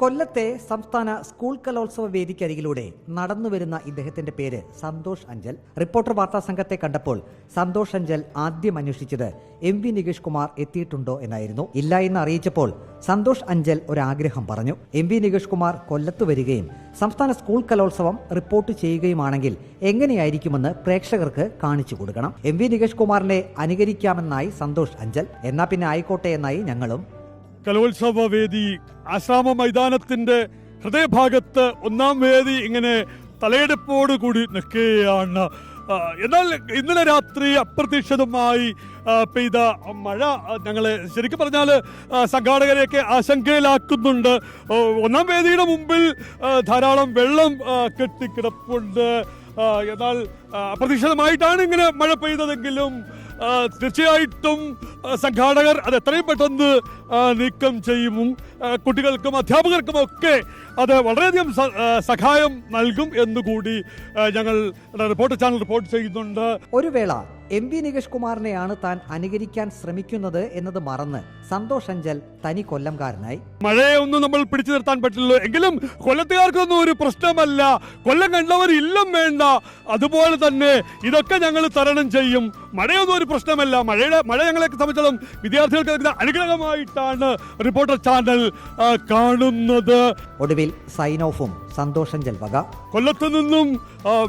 കൊല്ലത്തെ സംസ്ഥാന സ്കൂൾ കലോത്സവ വേദിക്കരികിലൂടെ നടന്നുവരുന്ന ഇദ്ദേഹത്തിന്റെ പേര് സന്തോഷ് അഞ്ചൽ. റിപ്പോർട്ടർ വാർത്താ സംഘത്തെ കണ്ടപ്പോൾ സന്തോഷ് അഞ്ചൽ ആദ്യം അന്വേഷിച്ചത് എം വി നികേഷ് കുമാർ എത്തിയിട്ടുണ്ടോ എന്നായിരുന്നു. ഇല്ല എന്ന് അറിയിച്ചപ്പോൾ സന്തോഷ് അഞ്ചൽ ഒരാഗ്രഹം പറഞ്ഞു. എം വി നികേഷ് കുമാർ കൊല്ലത്ത് വരികയും സംസ്ഥാന സ്കൂൾ കലോത്സവം റിപ്പോർട്ട് ചെയ്യുകയുമാണെങ്കിൽ എങ്ങനെയായിരിക്കുമെന്ന് പ്രേക്ഷകർക്ക് കാണിച്ചു കൊടുക്കണം. എം വി നികേഷ് കുമാറിനെ അനുകരിക്കാമെന്നായി സന്തോഷ് അഞ്ചൽ. എന്നാ പിന്നെ ആയിക്കോട്ടെ എന്നായി ഞങ്ങളും. കലോത്സവ വേദി ആശ്രാമ മൈതാനത്തിന്റെ ഹൃദയഭാഗത്ത് ഒന്നാം വേദി ഇങ്ങനെ തലയെടുപ്പോട് കൂടി നിൽക്കുകയാണ്. എന്നാൽ ഇന്നലെ രാത്രി അപ്രതീക്ഷിതമായി പെയ്ത മഴ ഞങ്ങളെ ശരിക്കും പറഞ്ഞാൽ സംഘാടകരെയൊക്കെ ആശങ്കയിലാക്കുന്നുണ്ട്. ഒന്നാം വേദിയുടെ മുമ്പിൽ ധാരാളം വെള്ളം കെട്ടിക്കിടപ്പുണ്ട്. എന്നാൽ അപ്രതീക്ഷിതമായിട്ടാണ് ഇങ്ങനെ മഴ പെയ്തതെങ്കിലും തീർച്ചയായിട്ടും സംഘാടകർ അത് എത്രയും പെട്ടെന്ന് നീക്കം ചെയ്യും. കുട്ടികൾക്കും അധ്യാപകർക്കും ഒക്കെ അത് വളരെയധികം സഹായം നൽകും എന്നുകൂടി ഞങ്ങൾ റിപ്പോർട്ട് ചാനൽ റിപ്പോർട്ട് ചെയ്യുന്നുണ്ട്. ഒരു വേള എം വി നികേഷ് കുമാറിനെയാണ് താൻ അനുകരിക്കാൻ ശ്രമിക്കുന്നത് എന്നത് മറന്ന് സന്തോഷ് അഞ്ചൽ തനി കൊല്ലംകാരനായി. മഴയെ ഒന്നും നമ്മൾ പിടിച്ചു നിർത്താൻ പറ്റില്ലല്ലോ. എങ്കിലും കൊല്ലത്തുകാർക്കൊന്നും ഒരു പ്രശ്നമല്ല. കൊല്ലം കണ്ടവർ ഇല്ലം വേണ്ട. അതുപോലെ തന്നെ ഇതൊക്കെ ഞങ്ങൾ തരണം ചെയ്യും. മഴയൊന്നും ഒരു പ്രശ്നമല്ല. മഴയുടെ മഴ ഞങ്ങളെ സംബന്ധിച്ചിടത്തോളം വിദ്യാർത്ഥികൾക്ക് അനുഗ്രഹമായിട്ടാണ് റിപ്പോർട്ടർ ചാനൽ കാണുന്നത്. ഒടുവിൽ സൈൻ ഓഫും സന്തോഷ് ജൽവക. വക കൊല്ലത്ത് നിന്നും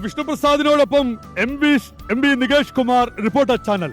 വിഷ്ണുപ്രസാദിനോടൊപ്പം M V M V Nikesh Kumar reporter channel.